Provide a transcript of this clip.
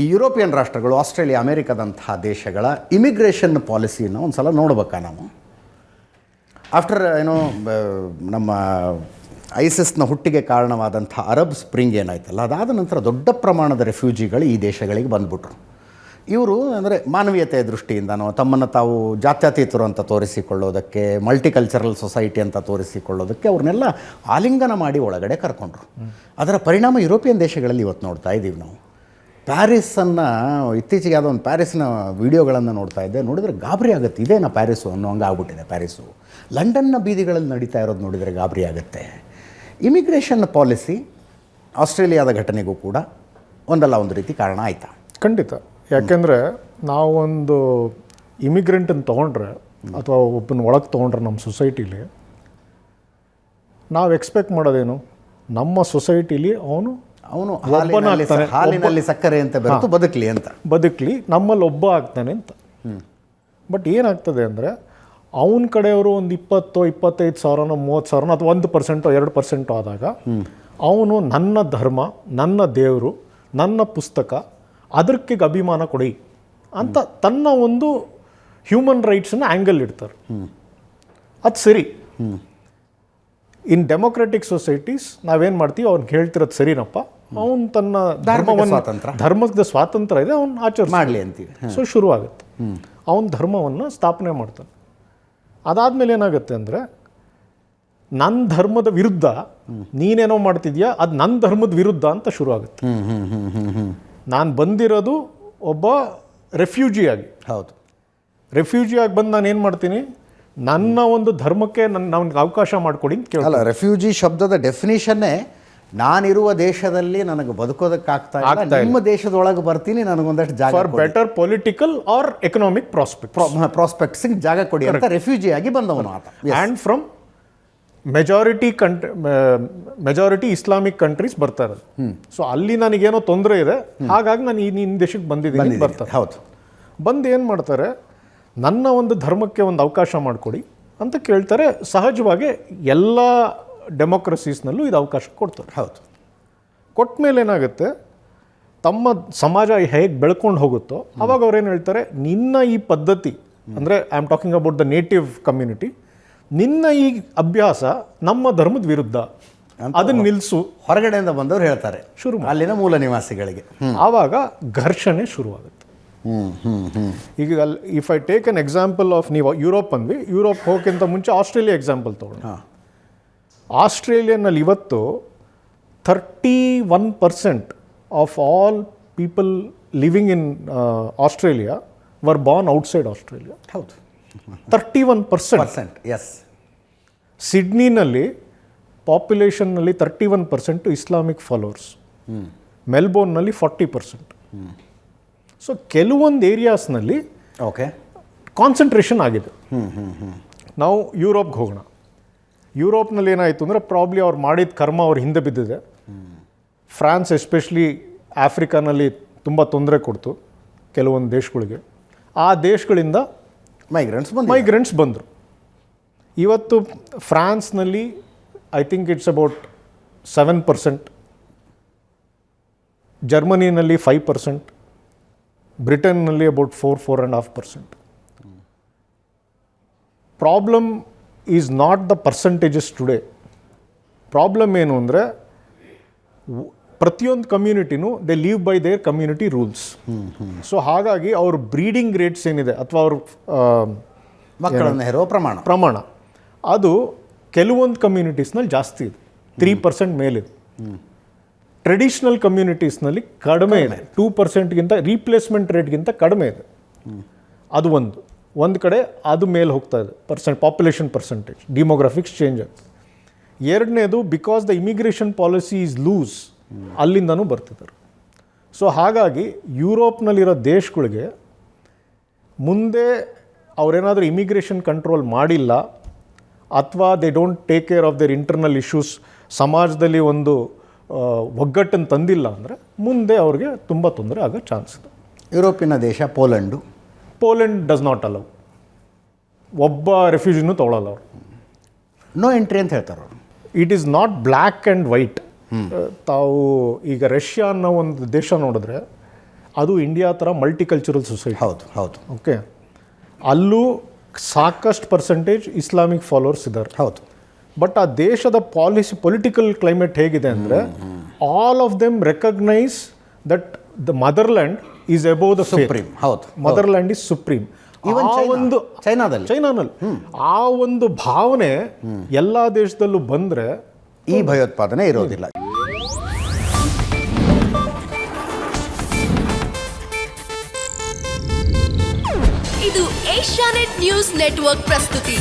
ಈ ಯುರೋಪಿಯನ್ ರಾಷ್ಟ್ರಗಳು, ಆಸ್ಟ್ರೇಲಿಯಾ, ಅಮೇರಿಕಾದಂತಹ ದೇಶಗಳ ಇಮಿಗ್ರೇಷನ್ ಪಾಲಿಸಿಯನ್ನು ಒಂದು ಸಲ ನೋಡ್ಬೇಕಾ ನಾವು? ಆಫ್ಟರ್ ಏನೋ ನಮ್ಮ ಐಸಿಸ್ನ ಹುಟ್ಟಿಗೆ ಕಾರಣವಾದಂಥ ಅರಬ್ ಸ್ಪ್ರಿಂಗ್ ಏನಾಯ್ತಲ್ಲ, ಅದಾದ ನಂತರ ದೊಡ್ಡ ಪ್ರಮಾಣದ ರೆಫ್ಯೂಜಿಗಳು ಈ ದೇಶಗಳಿಗೆ ಬಂದ್ಬಿಟ್ರು. ಇವರು ಅಂದರೆ ಮಾನವೀಯತೆಯ ದೃಷ್ಟಿಯಿಂದನೋ, ತಮ್ಮನ್ನು ತಾವು ಜಾತ್ಯತೀತರು ಅಂತ ತೋರಿಸಿಕೊಳ್ಳೋದಕ್ಕೆ ಮಲ್ಟಿಕಲ್ಚರಲ್ ಸೊಸೈಟಿ ಅಂತ ತೋರಿಸಿಕೊಳ್ಳೋದಕ್ಕೆ ಅವ್ರನ್ನೆಲ್ಲ ಆಲಿಂಗನ ಮಾಡಿ ಒಳಗಡೆ ಕರ್ಕೊಂಡ್ರು. ಅದರ ಪರಿಣಾಮ ಯುರೋಪಿಯನ್ ದೇಶಗಳಲ್ಲಿ ಇವತ್ತು ನೋಡ್ತಾ ಇದ್ದೀವಿ ನಾವು. ಪ್ಯಾರಿಸನ್ನು ಇತ್ತೀಚೆಗೆ ಯಾವುದೋ ಒಂದು ಪ್ಯಾರಿಸ್ನ ವಿಡಿಯೋಗಳನ್ನು ನೋಡ್ತಾ ಇದ್ದೆ. ನೋಡಿದರೆ ಗಾಬರಿ ಆಗುತ್ತೆ. ಇದೇನಾ ಪ್ಯಾರಿಸು ಅನ್ನೋ ಹಂಗೆ ಆಗ್ಬಿಟ್ಟಿದೆ ಪ್ಯಾರಿಸು. ಲಂಡನ್ನ ಬೀದಿಗಳಲ್ಲಿ ನಡೀತಾ ಇರೋದು ನೋಡಿದರೆ ಗಾಬರಿ ಆಗುತ್ತೆ. ಇಮಿಗ್ರೇಷನ್ ಪಾಲಿಸಿ ಆಸ್ಟ್ರೇಲಿಯಾದ ಘಟನೆಗೂ ಕೂಡ ಒಂದಲ್ಲ ಒಂದು ರೀತಿ ಕಾರಣ ಆಯಿತಾ? ಖಂಡಿತ. ಯಾಕೆಂದರೆ ನಾವೊಂದು ಇಮಿಗ್ರೆಂಟನ್ನು ತೊಗೊಂಡ್ರೆ ಅಥವಾ ಒಬ್ಬನ ಒಳಗೆ ತೊಗೊಂಡ್ರೆ ನಮ್ಮ ಸೊಸೈಟಿಲಿ ನಾವು ಎಕ್ಸ್ಪೆಕ್ಟ್ ಮಾಡೋದೇನು? ನಮ್ಮ ಸೊಸೈಟಿಲಿ ಅವನು ಅವನು ಹಾಲಿನಲ್ಲಿ ಸಕ್ಕರೆ ಅಂತ ಬರುತ್ತೆ ಬದುಕಲಿ ಅಂತ. ಬದುಕಲಿ ನಮ್ಮಲ್ಲಿ ಒಬ್ಬ ಆಗ್ತಾನೆ ಅಂತ. ಬಟ್ ಏನಾಗ್ತದೆ ಅಂದರೆ ಅವನ ಕಡೆಯವರು ಒಂದು ಇಪ್ಪತ್ತು ಇಪ್ಪತ್ತೈದು ಸಾವಿರನೋ ಮೂವತ್ತು ಸಾವಿರನೋ ಅಥವಾ ಒಂದು ಪರ್ಸೆಂಟೋ ಎರಡು ಪರ್ಸೆಂಟೋ ಆದಾಗ ಅವನು ನನ್ನ ಧರ್ಮ ನನ್ನ ದೇವರು ನನ್ನ ಪುಸ್ತಕ ಅದಕ್ಕೆ ಅಭಿಮಾನ ಕೊಡಿ ಅಂತ ತನ್ನ ಒಂದು ಹ್ಯೂಮನ್ ರೈಟ್ಸನ್ನ ಆ್ಯಂಗಲ್ ಇಡ್ತಾರೆ. ಅದು ಸರಿ. ಇನ್ ಡೆಮೊಕ್ರೆಟಿಕ್ ಸೊಸೈಟೀಸ್ ನಾವೇನು ಮಾಡ್ತೀವಿ ಅವ್ನಿಗೆ ಹೇಳ್ತಿರೋದು ಸರಿನಪ್ಪ. ಅವನು ತನ್ನ ಧರ್ಮವನ್ನು ಸ್ವಾತಂತ್ರ್ಯ. ಧರ್ಮದ ಸ್ವಾತಂತ್ರ್ಯ ಇದೆ ಅವನು ಆಚರಿಸ ಮಾಡಲಿ ಅಂತೀವಿ ಸೊ ಶುರು ಆಗುತ್ತೆ ಅವನ ಧರ್ಮವನ್ನು ಸ್ಥಾಪನೆ ಮಾಡ್ತಾನೆ. ಅದಾದಮೇಲೆ ಏನಾಗುತ್ತೆ ಅಂದರೆ ನನ್ನ ಧರ್ಮದ ವಿರುದ್ಧ ನೀನೇನೋ ಮಾಡ್ತಿದ್ಯಾ ಅದು ನನ್ನ ಧರ್ಮದ ವಿರುದ್ಧ ಅಂತ ಶುರು ಆಗುತ್ತೆ ನಾನು ಬಂದಿರೋದು ಒಬ್ಬ ರೆಫ್ಯೂಜಿಯಾಗಿ ಹೌದು. ರೆಫ್ಯೂಜಿಯಾಗಿ ಬಂದು ನಾನು ಏನು ಮಾಡ್ತೀನಿ? ನನ್ನ ಒಂದು ಧರ್ಮಕ್ಕೆ ನನ್ನ ನನಗೆ ಅವಕಾಶ ಮಾಡಿಕೊಡಿ ಅಂತ ಕೇಳ ರೆಫ್ಯೂಜಿ ಶಬ್ದದ ಡೆಫಿನಿಷನ್ನೇ ನಾನಿರುವ ದೇಶದಲ್ಲಿ ನನಗೆ ಬದುಕೋದಕ್ಕಾಗ್ತಾ ಇಲ್ಲ ನಿಮ್ಮ ದೇಶದೊಳಗೆ ಬರ್ತೀನಿ ನನಗೊಂದಷ್ಟು ಜಾಗ for better political or economic prospect prospects ಜಾಗ ಕೊಡಿ ಅಂತ ರೆಫ್ಯೂಜಿ ಆಗಿ ಬಂದವನು ಆತ. And from majority country majority Islamic countries ಬರ್ತಾರೆ. ಸೊ ಅಲ್ಲಿ ನನಗೇನೋ ತೊಂದರೆ ಇದೆ. ಹಾಗಾಗಿ ನಾನು ಈ ನಿನ್ನ ದೇಶಕ್ಕೆ ಬಂದಿದ್ದೀನಿ. ಬರ್ತಾರೆ. ಹೌದು. ಬಂದು ಏನು ಮಾಡ್ತಾರೆ? ನನ್ನ ಒಂದು ಧರ್ಮಕ್ಕೆ ಒಂದು ಅವಕಾಶ ಮಾಡಿಕೊಡಿ ಅಂತ ಕೇಳ್ತಾರೆ. ಸಹಜವಾಗಿ ಎಲ್ಲ ಡೆಮೋಕ್ರಸೀಸ್ನಲ್ಲೂ ಇದು ಅವಕಾಶ ಕೊಡ್ತಾರೆ. ಹೌದು. ಕೊಟ್ಟ ಮೇಲೆ ಏನಾಗುತ್ತೆ ತಮ್ಮ ಸಮಾಜ ಹೇಗೆ ಬೆಳ್ಕೊಂಡು ಹೋಗುತ್ತೋ ಅವಾಗ ಅವ್ರೇನು ಹೇಳ್ತಾರೆ ನಿನ್ನ ಈ ಪದ್ಧತಿ ಅಂದರೆ I am talking about the native community ನಿನ್ನ ಈ ಅಭ್ಯಾಸ ನಮ್ಮ ಧರ್ಮದ ವಿರುದ್ಧ ಅದನ್ನ ನಿಲ್ಲಿಸು ಹೊರಗಡೆಯಿಂದ ಬಂದವರು ಹೇಳ್ತಾರೆ. ಶುರು ಅಲ್ಲಿನ ಮೂಲ ನಿವಾಸಿಗಳಿಗೆ. ಆವಾಗ ಘರ್ಷಣೆ ಶುರುವಾಗುತ್ತೆ. ಈಗ ಅಲ್ಲಿ if I take an example of ನೀವು ಯುರೋಪ್ ಅಂದ್ವಿ ಯುರೋಪ್ ಹೋಗೋಕ್ಕಿಂತ ಮುಂಚೆ ಆಸ್ಟ್ರೇಲಿಯಾ ಎಕ್ಸಾಂಪಲ್ ತೊಗೊಂಡು ಆಸ್ಟ್ರೇಲಿಯಾನಲ್ಲಿ ಇವತ್ತು thirty one percent of all people living in Australia were born outside Australia. ಹೌದು. Thirty one percent percent S ಸಿಡ್ನಿನಲ್ಲಿ ಪಾಪ್ಯುಲೇಷನ್ನಲ್ಲಿ thirty one percent Islamic followers ಮೆಲ್ಬೋರ್ನಲ್ಲಿ forty percent so ಕೆಲವೊಂದು ಏರಿಯಾಸ್ನಲ್ಲಿ ಓಕೆ ಕಾನ್ಸಂಟ್ರೇಷನ್ ಆಗಿದೆ. ನಾವು ಯುರೋಪ್ಗೆ ಹೋಗೋಣ. ಯುರೋಪ್ನಲ್ಲಿ ಏನಾಯಿತು ಅಂದರೆ ಪ್ರಾಬ್ಲಿ ಅವ್ರು ಮಾಡಿದ ಕರ್ಮ ಅವ್ರ ಹಿಂದೆ ಬಿದ್ದಿದೆ. ಫ್ರಾನ್ಸ್ ಎಸ್ಪೆಷಲಿ ಆಫ್ರಿಕಾನಲ್ಲಿ ತುಂಬ ತೊಂದರೆ ಕೊಡ್ತು ಕೆಲವೊಂದು ದೇಶಗಳಿಗೆ. ಆ ದೇಶಗಳಿಂದ ಮೈಗ್ರೆಂಟ್ಸ್ ಬಂದು ಮೈಗ್ರೆಂಟ್ಸ್ ಬಂದರು. ಇವತ್ತು ಫ್ರಾನ್ಸ್ನಲ್ಲಿ I think it's about seven percent ಜರ್ಮನಿನಲ್ಲಿ five percent ಬ್ರಿಟನ್ನಲ್ಲಿ about four four and half percent problem is not the percentages today problem ಏನು ಅಂದರೆ ಪ್ರತಿಯೊಂದು ಕಮ್ಯುನಿಟಿನೂ they live by their community rules so ಹಾಗಾಗಿ ಅವ್ರ ಬ್ರೀಡಿಂಗ್ ರೇಟ್ಸ್ ಏನಿದೆ ಅಥವಾ ಅವ್ರ ಮಕ್ಕಳನ್ನು ಹೇರುವ ಪ್ರಮಾಣ. ಪ್ರಮಾಣ. ಅದು ಕೆಲವೊಂದು ಕಮ್ಯುನಿಟೀಸ್ನಲ್ಲಿ ಜಾಸ್ತಿ ಇದೆ. ತ್ರೀ ಪರ್ಸೆಂಟ್ ಮೇಲಿದೆ. ಟ್ರೆಡಿಷ್ನಲ್ ಕಮ್ಯುನಿಟೀಸ್ನಲ್ಲಿ ಕಡಿಮೆ ಇದೆ. ಟೂ ಪರ್ಸೆಂಟ್ಗಿಂತ ರೀಪ್ಲೇಸ್ಮೆಂಟ್ ರೇಟ್ಗಿಂತ ಕಡಿಮೆ ಇದೆ. ಅದು ಒಂದು. ಒಂದು ಕಡೆ ಅದು ಮೇಲೆ ಹೋಗ್ತಾ ಇದೆ percent population percentage demographics change ಆಗ್ತದೆ ಎರಡನೇದು because the immigration policy is loose ಅಲ್ಲಿಂದನೂ ಬರ್ತಿದ್ದಾರೆ. ಸೊ ಹಾಗಾಗಿ ಯುರೋಪ್ನಲ್ಲಿರೋ ದೇಶಗಳಿಗೆ ಮುಂದೆ ಅವರೇನಾದರೂ ಇಮಿಗ್ರೇಷನ್ ಕಂಟ್ರೋಲ್ ಮಾಡಿಲ್ಲ, ಅಥವಾ they don't take care of their internal issues ಸಮಾಜದಲ್ಲಿ ಒಂದು ಒಗ್ಗಟ್ಟನ್ನು ತಂದಿಲ್ಲ ಅಂದರೆ ಮುಂದೆ ಅವ್ರಿಗೆ ತುಂಬ ತೊಂದರೆ ಆಗೋ ಚಾನ್ಸ್ ಇದೆ. ಯುರೋಪಿನ ದೇಶ Poland. Poland does not allow ಒಬ್ಬ ರೆಫ್ಯೂಜಿನೂ ತೊಗೊಳಲ್ಲ ಅವರು. ನೋ ಎಂಟ್ರಿ ಅಂತ ಹೇಳ್ತಾರೆ ಅವರು. It is not black and white ತಾವು ಈಗ ರಷ್ಯಾ ಅನ್ನೋ ಒಂದು ದೇಶ ನೋಡಿದ್ರೆ ಅದು ಇಂಡಿಯಾ ಥರ ಮಲ್ಟಿಕಲ್ಚರಲ್ ಸೊಸೈಟಿ ಹೌದು ಹೌದು. ಓಕೆ ಅಲ್ಲೂ ಸಾಕಷ್ಟು ಪರ್ಸೆಂಟೇಜ್ ಇಸ್ಲಾಮಿಕ್ ಫಾಲೋವರ್ಸ್ ಇದ್ದಾರೆ. ಹೌದು. ಬಟ್ ಆ ದೇಶದ ಪಾಲಿಸಿ ಪೊಲಿಟಿಕಲ್ ಕ್ಲೈಮೇಟ್ ಹೇಗಿದೆ ಅಂದರೆ all of them recognise that the motherland is above the supreme ಹೌದು. ಮದರ್ಲ್ಯಾಂಡ್ ಈಸ್ ಸುಪ್ರೀಂ ಆ China. ಒಂದು ಚೈನಾದಲ್ಲಿ ಚೈನಾನಲ್ಲಿ ಆ ಒಂದು ಭಾವನೆ ಎಲ್ಲ ದೇಶದಲ್ಲೂ ಬಂದರೆ ಈ ಭಯೋತ್ಪಾದನೆ ಇರೋದಿಲ್ಲ. ಇದು ಏಷ್ಯಾನೆಟ್ ನ್ಯೂಸ್ ನೆಟ್ವರ್ಕ್ ಪ್ರಸ್ತುತಿ.